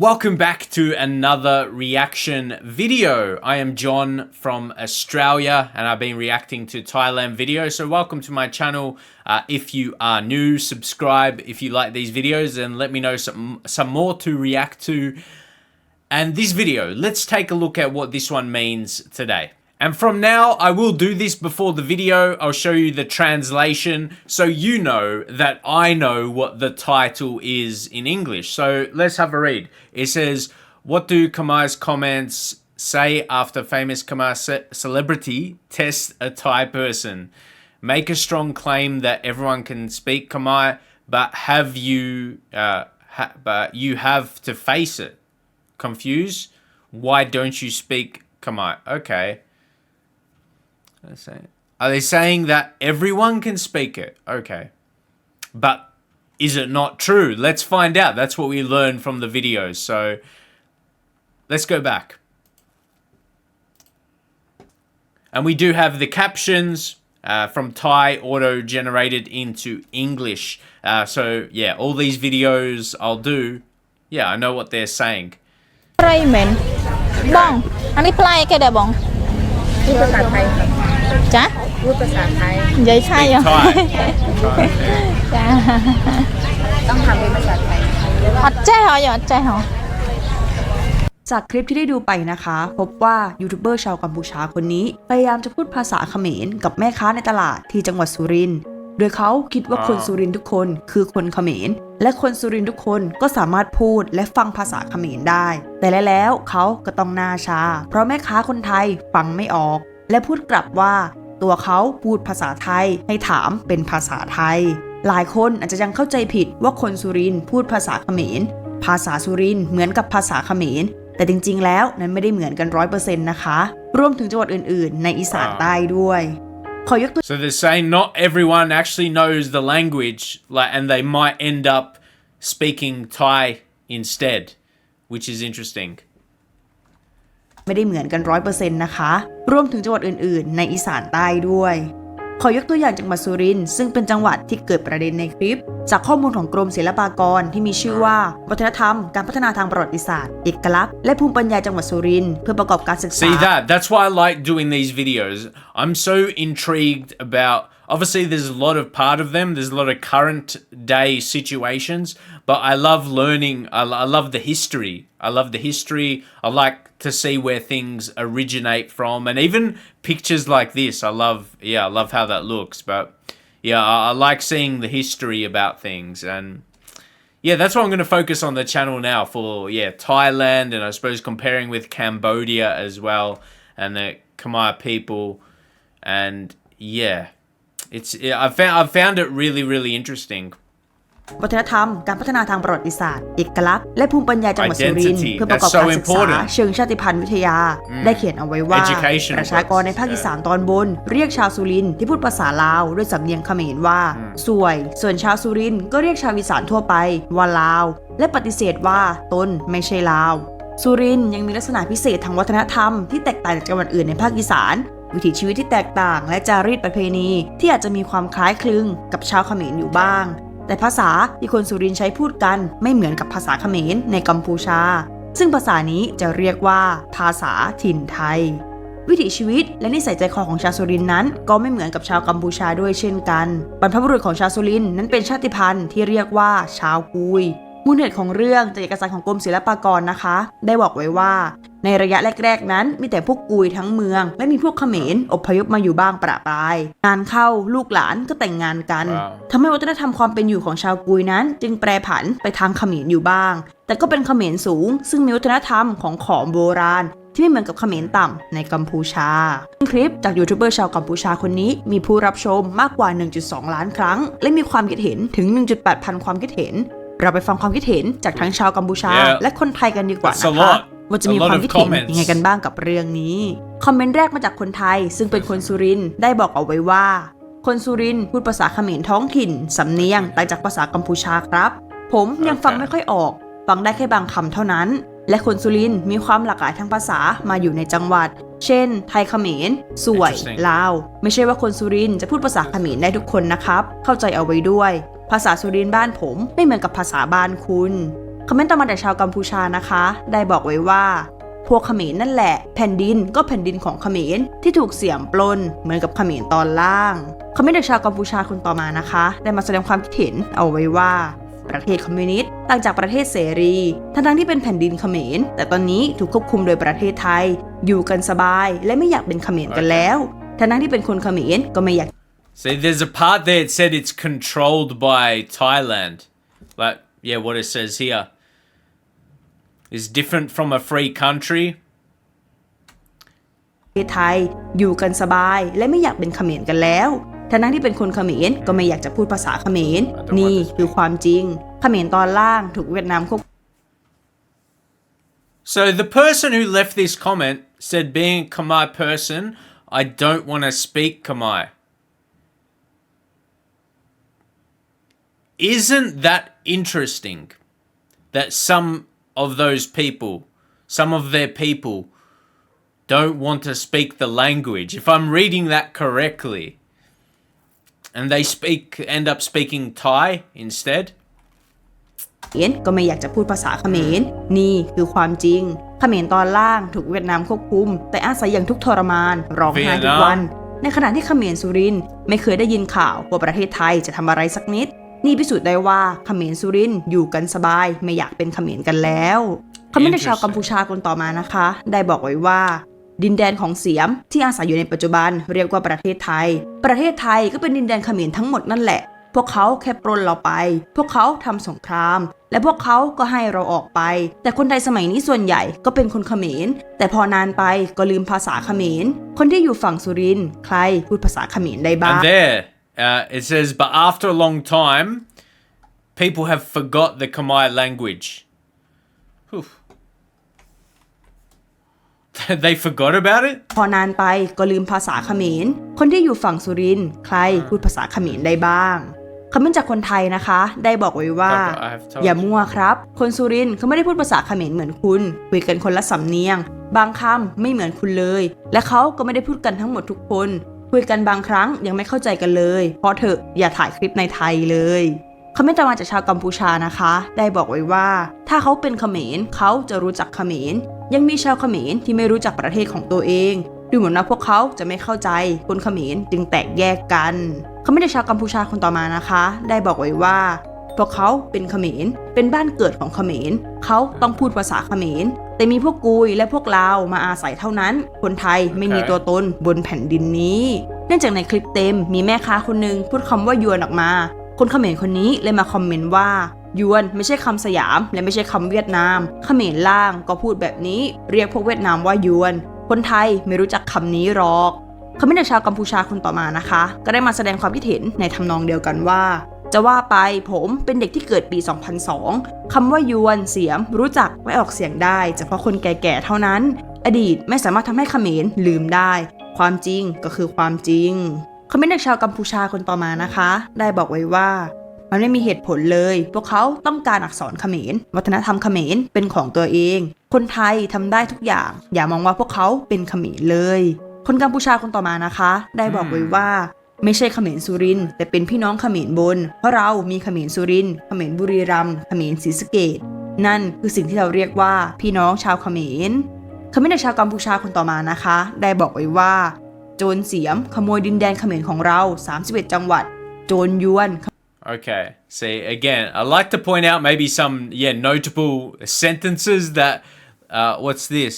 Welcome back to another reaction video. I am John from Australia and I've been reacting to Thailand videos. So, welcome to my channel. Uh, if you are new, subscribe if you like these videos and let me know some, some more to react to. And this video, let's take a look at what this one means today. And from now, I will do this before the video. I'll show you the translation so you know that I know what the title is in English. So let's have a read. It says, What do Kamar's comments say after famous Kamar ce- celebrity tests a Thai person? Make a strong claim that everyone can speak Khmer, but have you, uh, ha- but you have to face it. Confused? Why don't you speak Khmer? Okay. They're saying, are they saying that everyone can speak it? Okay. But is it not true? Let's find out. That's what we learned from the videos. So let's go back. And we do have the captions uh, from Thai auto generated into English. Uh, so yeah, all these videos I'll do. Yeah, I know what they're saying. ไรเหม็นบ้อง อันนี้ปลายแค่เดบอง พูดภาษาไทยครับ จ้ะ พูดภาษาไทยใหญ่ใช่เหรอ Thai. จ้ะต้องทำเป็นภาษาไทยอัดใจเหรออย่าอัดใจเหรอ จากคลิปที่ได้ดูไปนะคะ พบว่ายูทูบเบอร์ชาวกัมพูชาคนนี้ พยายามจะพูดภาษาเขมรกับแม่ค้าในตลาดที่จังหวัดสุรินทร์โดยเขาคิดว่าอ่าคนสุรินทร์ทุกคนคือคนเขมร และคนสุรินทร์ทุกคนก็สามารถพูดและฟังภาษาเขมรได้ แต่แล้วเขาก็ต้องหน้าชา เพราะแม่ค้าคนไทยฟังไม่ออก และพูดกลับว่า ตัวเขาพูดภาษาไทย ให้ถามเป็นภาษาไทย หลายคนอาจจะยังเข้าใจผิดว่าคนสุรินทร์พูดภาษาเขมร ภาษาสุรินทร์เหมือนกับภาษาเขมร แต่จริง ๆ แล้วนั้นไม่ได้เหมือนกันร้อยเปอร์เซ็นต์นะคะ รวมถึงจังหวัดอื่น ๆ ในอีสานใต้ด้วยขอยกตัว So they're saying not everyone actually knows the language, like, and they might end up speaking Thai instead, which is interesting. ไม่ได้เหมือนกันร้อยเปอร์เซ็นต์นะคะ รวมถึงจังหวัดอื่น ๆ ในอีสานใต้ด้วย ขอยกตัวอย่างจังหวัดสุรินทร์ซึ่งเป็นจังหวัดที่เกิดประเด็นในคลิป จากข้อมูลของกรมศิลปากรที่มีชื่อว่า วัฒนธรรม การพัฒนาทางประวัติศาสตร์ เอกลักษณ์และภูมิปัญญาจังหวัดสุรินทร์เพื่อประกอบการศึกษา See that? That's why I like doing these videos. I'm so intrigued about. Obviously, there's a lot of part of them. There's a lot of current day situations, but I love learning. I, love the history. I love the history. I like to see where things originate from, and even pictures like this. I love. Yeah, I love how that looks. But yeah, I, I like seeing the history about things and. Yeah, that's what I'm going to focus on the channel now for yeah Thailand and I suppose comparing with Cambodia as well and the Khmer people and yeah, it's I found I found it really really interesting. วัฒนธรรม การพัฒนาทางประวัติศาสตร์ เอกลักษณ์ และภูมิปัญญาจังหวัดสุรินทร์ Identity เพื่อประกอบ That's so การศึกษา important เชิงชาติพันธุ์วิทยา ได้เขียนเอาไว้ว่า Education ประชากรในภาคอีสานตอนบน เรียกชาวสุรินทร์ที่พูดภาษาลาวด้วยสำเนียงเขมรว่าสวย ส่วนชาวสุรินทร์ก็เรียกชาวอีสานทั่วไปว่าลาว และปฏิเสธว่าตนไม่ใช่ลาว สุรินทร์ยังมีลักษณะพิเศษทางวัฒนธรรมที่แตกต่างจากจังหวัดอื่นในภาคอีสานวิถีชีวิตที่แตกต่างและจารีตประเพณี ที่อาจจะมีความคล้ายคลึงกับชาวเขมรอยู่บ้าง แต่ภาษาที่คนสุรินทร์ใช้พูดกันไม่เหมือนกับภาษาเขมรในกัมพูชา ซึ่งภาษานี้จะเรียกว่า ภาษาถิ่นไทย วิถีชีวิตและนิสัยใจคอของชาวสุรินนั้น ก็ไม่เหมือนกับชาวกัมพูชาด้วยเช่นกัน บรรพบุรุษของชาวสุรินนั้นเป็นชาติพันธุ์ที่เรียกว่าชาวกุยมูลเหตุของเรื่องจากเอกสารของกรมศิลปากรนะคะ ได้บอกไว้ว่า ในระยะแรกๆนั้น มีแต่พวกกุยทั้งเมือง และมีพวกเขมรอพยพมาอยู่บ้างประปรายงานเข้าลูกหลานก็แต่งงานกันว้าวทำให้วัฒนธรรมความเป็นอยู่ของชาวกุยนั้น จึงแปรผันไปทางเขมรอยู่บ้าง แต่ก็เป็นเขมรสูง ซึ่งมีวัฒนธรรมของขอมโบราณที่ไม่เหมือนกับเขมรต่ำในกัมพูชา คลิปจากยูทูบเบอร์ชาวกัมพูชาคนนี้ มีผู้รับชมมากกว่า 1.2 ล้านครั้ง และมีความคิดเห็นถึง 1.8 พันความคิดเห็น เราไปฟังความคิดเห็นจากทั้งชาวกัมพูชา Yeah. และคนไทยกันดีกว่า That's a นะคะ lot. ว่าจะมี A lot ความ of คิดเห็น comments. ยังไงกันบ้างกับเรื่องนี้ คอมเมนต์แรกมาจากคนไทย ซึ่งเป็นคนสุรินทร์ได้บอกเอาไว้ว่า คนสุรินทร์พูดภาษาเขมรท้องถิ่น สำเนียงต่างจากภาษากัมพูชาครับ ผมยังฟังไม่ค่อยออก ฟังได้แค่บางคำเท่านั้น และคนสุรินทร์มีความหลากหลายทางภาษามาอยู่ในจังหวัด เช่น ไทยเขมรสวย Interesting ลาว ไม่ใช่ว่าคนสุรินทร์จะพูดภาษาเขมรได้ทุกคนนะครับ เข้าใจเอาไว้ด้วย ภาษาสุรินทร์บ้านผมไม่เหมือนกับภาษาบ้านคุณ คอมเมนต์ต่อมาจากชาวกัมพูชานะคะ ได้บอกไว้ว่า พวกเขมรนั่นแหละ แผ่นดินก็แผ่นดินของเขมรที่ถูกเสียมปล้นเหมือนกับเขมรตอนล่างคอมเมนต์จากชาวกัมพูชาคนต่อมานะคะ ได้มาแสดงความคิดเห็นเอาไว้ว่าประเทศคอมมิวนิสต์ต่างจากประเทศเสรี ทั้งๆที่เป็นแผ่นดินเขมร แต่ตอนนี้ถูกควบคุมโดยประเทศไทย อยู่กันสบายและไม่อยากเป็นเขมรกันแล้ว ทั้งๆที่เป็นคนเขมรก็ไม่อยาก See, there's a part there it said it's controlled by Thailand. Like, yeah, what it says here is different from a free country. ประเทศไทยอยู่กันสบาย และไม่อยากเป็นเขมรกันแล้วทั้งๆที่เป็นคนเขมรก็ไม่อยากจะพูดภาษาเขมร นี่คือความจริงเขมรตอนล่างถูกเวียดนามควบ So the person who left this comment said, being a Khmer person, I don't want to speak Khmer. Isn't that interesting that some of those people, some of their people, don't want to speak the language? If I'm reading that correctly, and they speak, end up speaking Thai instead. เขมรก็ไม่อยากจะพูดภาษาเขมร นี่คือความจริง เขมรตอนล่างถูกเวียดนามควบคุม แต่อาศัยอย่างทุกข์ทรมาน ร้องไห้ทุกวัน ในขณะที่เขมรสุรินทร์ไม่เคยได้ยินข่าวว่าประเทศไทยจะทำอะไรสักนิด นี่พิสูจน์ได้ว่าเขมรสุรินอยู่กันสบายไม่อยากเป็นเขมรกันแล้วคอมเมนต์จากชาวกัมพูชาคนต่อมานะคะ ได้บอกไว้ว่า ดินแดนของเสียมที่อาศัยอยู่ในปัจจุบันเรียกว่าประเทศไทย ประเทศไทยก็เป็นดินแดนเขมรทั้งหมดนั่นแหละ พวกเขาแค่ปล้นเราไป พวกเขาทำสงคราม และพวกเขาก็ให้เราออกไป แต่คนไทยสมัยนี้ส่วนใหญ่ก็เป็นคนเขมร แต่พอนานไปก็ลืมภาษาเขมร คนที่อยู่ฝั่งสุรินทร์ใครพูดภาษาเขมรได้บ้าง And there, uh, it says, but after a long time, people have forgot the Khmer language. Whew. they forgot about it? พอนานไปก็ลืมภาษาเขมร คนที่อยู่ฝั่งสุรินทร์ใครพูดภาษาเขมรได้บ้างคอมเมนต์จากคนไทยนะคะ ได้บอกไว้ว่า I have told อย่ามั่วครับ คนสุรินทร์เขาไม่ได้พูดภาษาเขมรเหมือนคุณ คุยกันคนละสำเนียง บางคำไม่เหมือนคุณเลย และเขาก็ไม่ได้พูดกันทั้งหมดทุกคน คุยกันบางครั้งยังไม่เข้าใจกันเลย เพราะเถออย่าถ่ายคลิปในไทยเลยคอมเมนต์ต่อมาจากชาวกัมพูชานะคะ ได้บอกไว้ว่า ถ้าเขาเป็นเขมรเขาจะรู้จักเขมร ยังมีชาวเขมรที่ไม่รู้จักประเทศของตัวเอง ดูเหมือนว่าพวกเขาจะไม่เข้าใจคนเขมรจึงแตกแยกกันเขาไม่ได้ชาวกัมพูชาคนต่อมานะคะ ได้บอกไว้ว่าพวกเขาเป็นเขมร เป็นบ้านเกิดของเขมร เขาต้องพูดภาษาเขมร แต่มีพวกกุยและพวกลาวมาอาศัยเท่านั้น คนไทยไม่มีตัวตนบนแผ่นดินนี้เนื่องจากในคลิปเต็มมีแม่ค้าคนหนึ่งพูดคำว่ายวนออกมา คนเขมรคนนี้เลยมาคอมเมนต์ว่ายวนไม่ใช่คำสยามและไม่ใช่คำเวียดนามเขมรล่างก็พูดแบบนี้ เรียกพวกเวียดนามว่ายวน คนไทยไม่รู้จักคำนี้หรอกคอมเมนต์จากชาวกัมพูชาคนต่อมานะคะ ก็ได้มาแสดงความคิดเห็นในทำนองเดียวกันว่า จะว่าไปผมเป็นเด็กที่เกิดปี 2002 คำว่ายวนเสียม รู้จักไม่ออกเสียงได้เฉพาะคนแก่ๆเท่านั้น อดีตไม่สามารถทำให้เขมรลืมได้ ความจริงก็คือความจริงคอมเมนต์จากชาวกัมพูชาคนต่อมานะคะ ได้บอกไว้ว่ามันไม่มีเหตุผลเลย พวกเขาต้องการอักษรเขมร วัฒนธรรมเขมรเป็นของตัวเอง คนไทยทำได้ทุกอย่าง อย่ามองว่าพวกเขาเป็นเขมรเลย คนกัมพูชาคนต่อมานะคะ ได้บอกไว้ว่า ไม่ใช่เขมรสุรินแต่เป็นพี่น้องเขมรบน เพราะเรามีเขมรสุรินเขมรบุรีรัมย์เขมรศรีสะเกดนั่นคือสิ่งที่เราเรียกว่าพี่น้องชาวเขมรเขมรจากชาวกัมพูชาคนต่อมานะคะ ได้บอกไว้ว่า โจรเสียมขโมยดินแดนเขมรของเรา 31 จังหวัด โจรยวน Okay. See, again, I like to point out maybe some, yeah, notable sentences that, uh, what's this?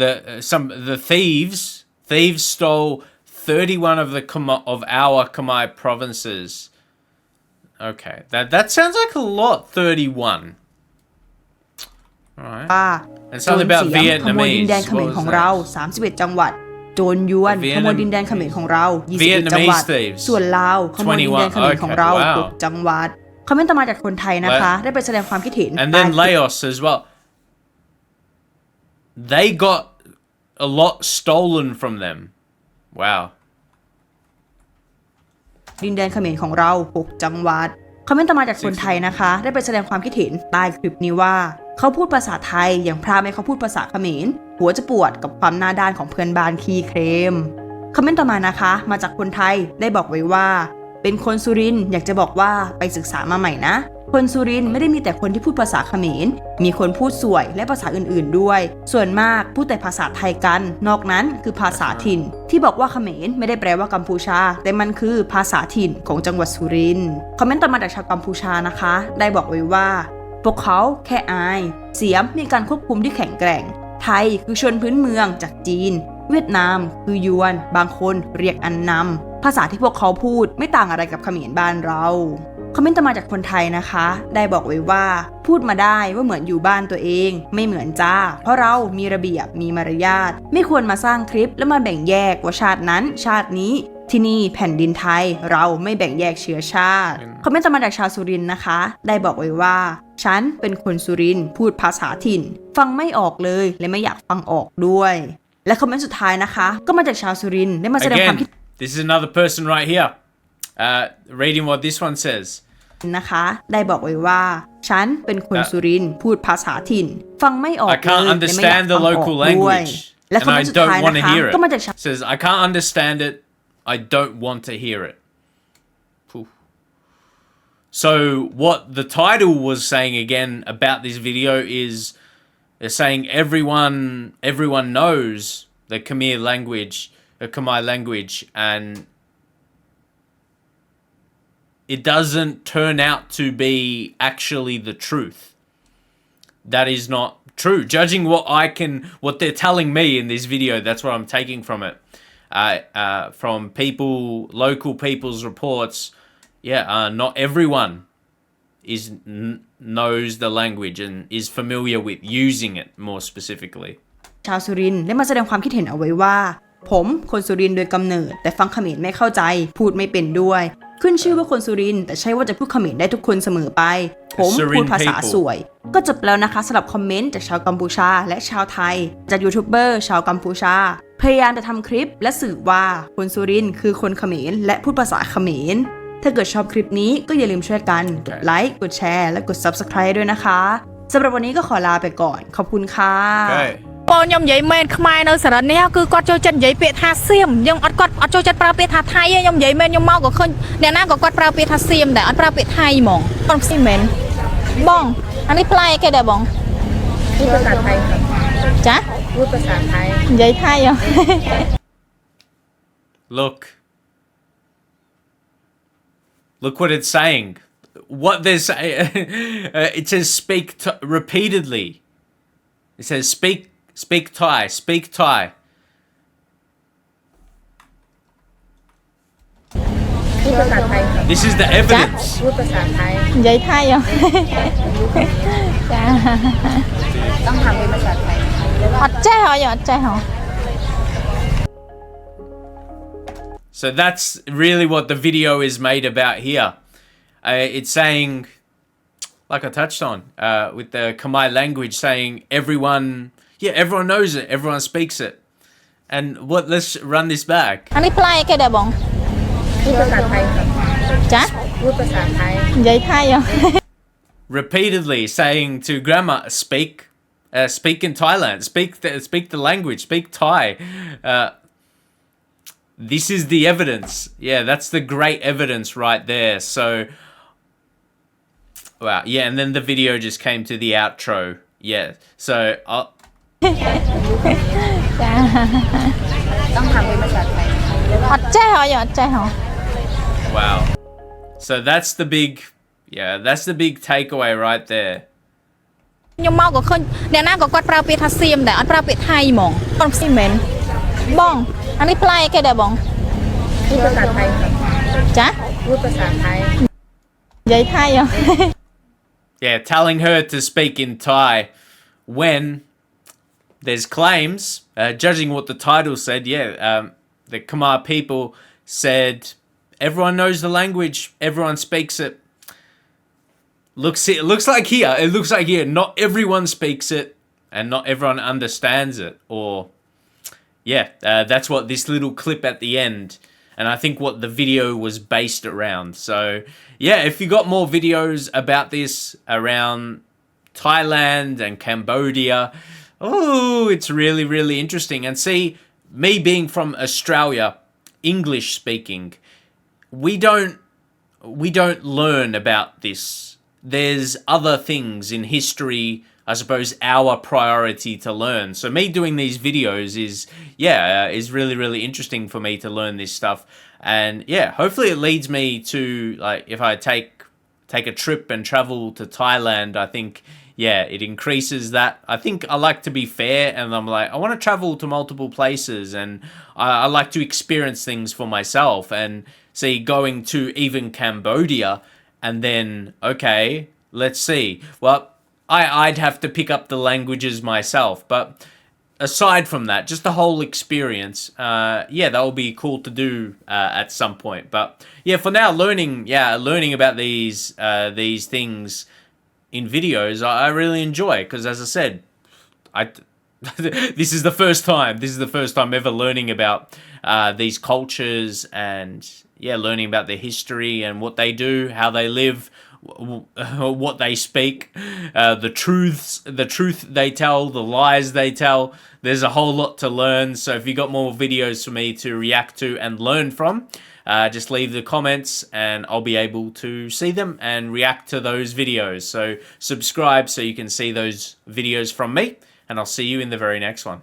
The, uh, some, the thieves, thieves stole 31 of the, Khmer- of our Khmer provinces. Okay. That, that sounds like a lot, 31. Alright. ว่า And โจร something about เสียมขโมยดินแดน Vietnamese. เขมร What ของ was เรา that? 31 จังหวัด โจรยวน Vietnam- ขโมยดินแดนเขมรของเรา 21 Vietnamese จังหวัด thieves ส่วนลาวขโมยดินแดนเขมรของเรา Okay, wow. 6จังหวัด คอมเมนต์ต่อมาจากคนไทยนะคะ ได้ไปแสดงความคิดเห็น And ใต้ then คลิป Laos as well. They got a lot stolen from them. Wow. ดินแดนเขมรของเรา 6 จังหวัดคอมเมนต์ต่อมาจากคนไทยนะคะ ได้ไปแสดงความคิดเห็นใต้คลิปนี้ว่า เขาพูดภาษาไทยอย่างพระไม่เขาพูดภาษาเขมรหัวจะปวดกับความหน้าด้านของเพื่อนบ้านคีเครมคอมเมนต์ต่อมานะคะ มาจากคนไทยได้บอกไว้ว่า เป็นคนสุรินทร์อยากจะบอกว่าไปศึกษามาใหม่นะ คนสุรินไม่ได้มีแต่คนที่พูดภาษาเขมร มีคนพูดสวยและภาษาอื่นๆด้วย ส่วนมากพูดแต่ภาษาไทยกัน นอกนั้นคือภาษาถิ่น ที่บอกว่าเขมรไม่ได้แปลว่ากัมพูชา แต่มันคือภาษาถิ่นของจังหวัดสุรินทร์คอมเมนต์ต่อมาจากชาวกัมพูชานะคะ ได้บอกไว้ว่า พวกเขาแค่อาย เสียมมีการควบคุมที่แข็งแกร่ง ไทยคือชนพื้นเมืองจากจีน เวียดนาม คือยวน บางคนเรียกอันนำภาษาที่พวกเขาพูดไม่ต่างอะไรกับเขมรบ้านเรา คอมเมนต์ต่อมาจากคนไทยนะคะ ได้บอกไว้ว่าพูดมาได้ว่าเหมือนอยู่บ้านตัวเอง ไม่เหมือนจ้า เพราะเรามีระเบียบมีมารยาทไม่ควรมาสร้างคลิปแล้วมาแบ่งแยกว่าชาตินั้น ชาตินี้ที่นี่แผ่นดินไทยเราไม่แบ่งแยกเชื้อชาติคอมเมนต์ต่อมาจากชาวสุรินทร์นะคะ ได้บอกไว้ว่า ฉันเป็นคนสุรินทร์พูดภาษาถิ่น ฟังไม่ออกเลยและไม่อยากฟังออกด้วย และคอมเมนต์สุดท้ายนะคะ ก็มาจากชาวสุรินทร์ได้มาแสดงความ Again, คิด this is another person right here. Uh, reading what this one says. นะคะ ได้บอกไว้ว่า ฉันเป็นคน Uh, สุรินทร์พูดภาษาถิ่น ฟังไม่ออก I can't เลยและไม่อยาก understand the ฟังออก local ด้วย language. และ And คอมเม I นต์สุดท้าย don't want นะ to คะ hear ก็มาจากชาว it. Says, I can't understand it. I don't want to hear it. Phew. So, what the title was saying again about this video is they're saying everyone everyone knows the Khmer language, the Khmer language, and it doesn't turn out to be actually the truth. That is not true. Judging what I can, what they're telling me in this video, that's what I'm taking from it. Uh, uh, from people, local people's reports. Yeah, uh, not everyone is n- knows the language and is familiar with using it more specifically. ชาวสุรินทร์ได้มาแสดงความคิดเห็นเอาไว้ว่า ผมคนสุรินทร์โดยกำเนิด แต่ฟังเขมรไม่เข้าใจ พูดไม่เป็นด้วย ขึ้นชื่อว่าคนสุรินทร์แต่ใช่ว่าจะพูดเขมรได้ทุกคนเสมอไป ผม Surin พูดภาษา people สวย ก็จบแล้วนะคะสำหรับคอมเมนต์จากชาวกัมพูชา และชาวไทย จากยูทูบเบอร์ชาวกัมพูชา พยายามจะทำคลิปและสื่อว่าคนสุรินทร์คือคนเขมรและพูดภาษาเขมรถ้าเกิดชอบคลิปนี้ก็อย่าลืมช่วยกัน กดไลค์ กดแชร์ และกด Subscribe ด้วยนะคะ สำหรับวันนี้ก็ขอลาไปก่อน ขอบคุณค่ะ Okay. បងខ្ញុំនិយាយមែនខ្មែរនៅសរិននេះគឺគាត់ចូលចិត្តនិយាយពាក្យថាសៀមខ្ញុំអត់គាត់អត់ចូលចិត្តប្រើពាក្យថាថៃទេខ្ញុំនិយាយមែនខ្ញុំមកក៏ឃើញអ្នកណាក៏គាត់ប្រើពាក្យថាសៀមដែរអត់ប្រើពាក្យថៃហ្មងគាត់ស៊ីមែនបងអានេះផ្លែគេដែរបងគឺភាសាថៃចាគឺភាសាថៃនិយាយថៃហ៎ Look Look what it's saying what this uh, uh, it says speak to, repeatedly it says speak Speak Thai. Speak Thai. This is the evidence. พูดภาษาไทย So that's really what the video is made about here. Uh, it's saying, like I touched on uh, with the Khmer language, saying everyone yeah, everyone knows it, everyone speaks it. And what? Let's run this back. អានេះផ្លែគេដែរបង พูดภาษาไทยค่ะ ចា พูดภาษาไทย និយាយថៃហ៎ repeatedly saying to grandma, "Speak, uh, speak in Thailand. Speak, the, speak the language. Speak Thai." Uh, this is the evidence. Yeah, that's the great evidence right there. So, wow, yeah, and then the video just came to the outro. Yeah, so I'll, ចា ต้องทำเป็นภาษาไทย អត់ចេះហ៎យើងអត់ចេះហ៎ wow. So that's the big, yeah, that's the big takeaway right there. ខ្ញុំមកក៏ឃើញអ្នកណាក៏គាត់ប្រើពាក្យថាសៀមដែរអត់ប្រើពាក្យថៃហ្មងបងស៊ីមែនបងអានេះផ្លែគេដែរបង พูดภาษาไทยค่ะ ចា พูดภาษาไทย និយាយថៃហ៎ Yeah, telling her to speak in Thai when there's claims, uh, judging what the title said, yeah, um, the Khmer people said everyone knows the language, everyone speaks it. Looks it looks like here, it looks like here, not everyone speaks it and not everyone understands it. Or yeah, uh, that's what this little clip at the end, and I think what the video was based around. So yeah, if you got more videos about this around Thailand and Cambodia, oh, it's really really interesting. And see, me being from Australia, English speaking, we don't we don't learn about this there's other things in history I suppose our priority to learn. So me doing these videos is yeah, uh, is really really interesting for me to learn this stuff. And yeah, hopefully it leads me to like if I take take a trip and travel to Thailand, I think yeah, it increases that. I think I like to be fair and I'm like I want to travel to multiple places and I, I like to experience things for myself and see going to even Cambodia and then okay, let's see. Well, I, I'd have to pick up the languages myself. But aside from that, just the whole experience, uh, yeah, that will be cool to do uh, at some point. But yeah, for now, learning, yeah, learning about these uh, these things in videos, I, really enjoy because, as I said, I. this is the first time. This is the first time ever learning about uh, these cultures and yeah, learning about their history and what they do, how they live, what they speak, uh, the truths, the truth they tell, the lies they tell. There's a whole lot to learn. So if you got more videos for me to react to and learn from, uh, just leave the comments and I'll be able to see them and react to those videos. So subscribe so you can see those videos from me, and I'll see you in the very next one.